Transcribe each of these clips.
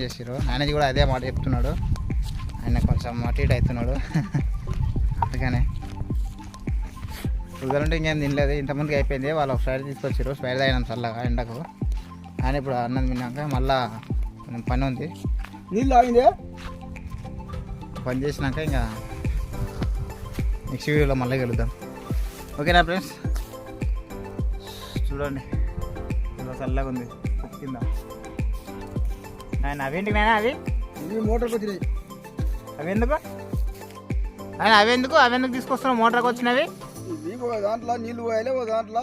చేసిరు ఆయనది కూడా అదే మాట చెప్తున్నాడు. ఆయన కొంచెం అటు ఇటు అవుతున్నాడు. అందుకనే. కుదరంటే ఇంకేం తినలేదు. ఇంతమందికి అయిపోయింది. వాళ్ళు ఒక ఫ్రైడ్ తీసుకొచ్చారు ఫ్రైడ్ అయినా చల్లగా ఎండకు. ఆయన ఇప్పుడు అన్నం తిన్నాక మళ్ళా కొంచెం పని ఉంది. నీళ్ళు ఆగిందే పని చేసినాక ఇంకా నెక్స్ట్ వీడియోలో మళ్ళీ కలుద్దాం. ఓకేనా ఫ్రెండ్స్? చూడండి. ఇలా చల్లగా ఉంది. కింద. ఆయన అవేంటి నాయనా అవి? మోటార్కి వచ్చినాయి. అవి ఎందుకు? ఆయన అవి ఎందుకు? అవి ఎందుకు తీసుకొస్తున్నావు? మోటార్కి వచ్చినవి? ఒక దాంట్లో నీళ్ళు పోయాలి ఒక దాంట్లో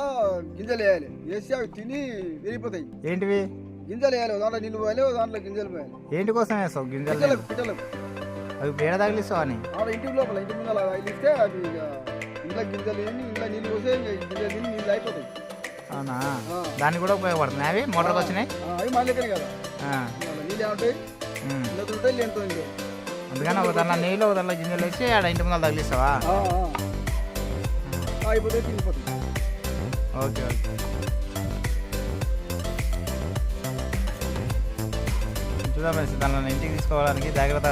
గింజలు వేయాలి. వేసి అవి తిని విరిగిపోతాయి. ఏంటివి? గింజలు వేయాలి ఒక దాంట్లో నీళ్ళు పోయాలి ఒక దాంట్లో గింజలు పోయాలి. ఏంటి కోసం వేస్తావు గింజలు? పిట్టలకు పిట్టలకు అవి పేడ తగిలిస్తావు అని? ఆడ ఇంటి లోపల ఇంటి ముందర ఇస్తే అవి ఇక ఇంట్లో గింజలు తిని ఇంట్లో నీళ్ళు ఇక గింజలు తిని నీళ్ళు అయిపోతాయి. అవునా. దానికి కూడా ఉపయోగపడుతున్నాయి అవి? మోటార్కి వచ్చినాయి? అవి మా దగ్గర కదా. అందుకని ఒక దాంట్లో ఒక దాంట్లో గింజలు వేసి ఆడ ఇంటి ముందర తగిలిస్తావా? Okay okay. చూడమేసి దానిలో ఇంటికి తీసుకోవడానికి జాగ్రత్త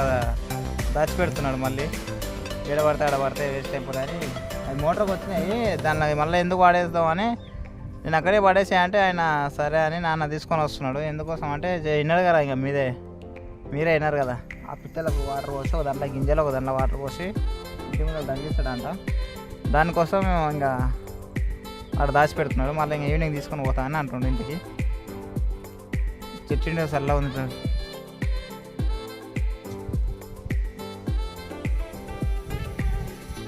దాచిపెడుతున్నాడు మళ్ళీ. ఏడ పడితే ఆడ పడితే వేస్ట్ అయిపోతాయని. అది మోటార్కి వచ్చినాయి. దాన్ని మళ్ళీ ఎందుకు వాడేద్దాం అని నేను అక్కడే పడేసా అంటే ఆయన సరే అని నాన్న తీసుకొని వస్తున్నాడు. ఎందుకోసం అంటే విన్నారు కదా ఇంకా మీదే. మీరే విన్నారు కదా. ఆ పిట్టలకు వాటర్ పోసి ఒక దాంట్లో గింజలు ఒక దాంట్లో వాటర్ పోసి ఇంటి మీద తగ్గిస్తాడంట దానికోసం మేము ఇంకా ఆడ దాచిపెడుతున్నాడు. మళ్ళీ ఇంకా ఈవినింగ్ తీసుకొని పోతానని అంటుండే ఇంటికి. చెట్టు చల్ల ఉంది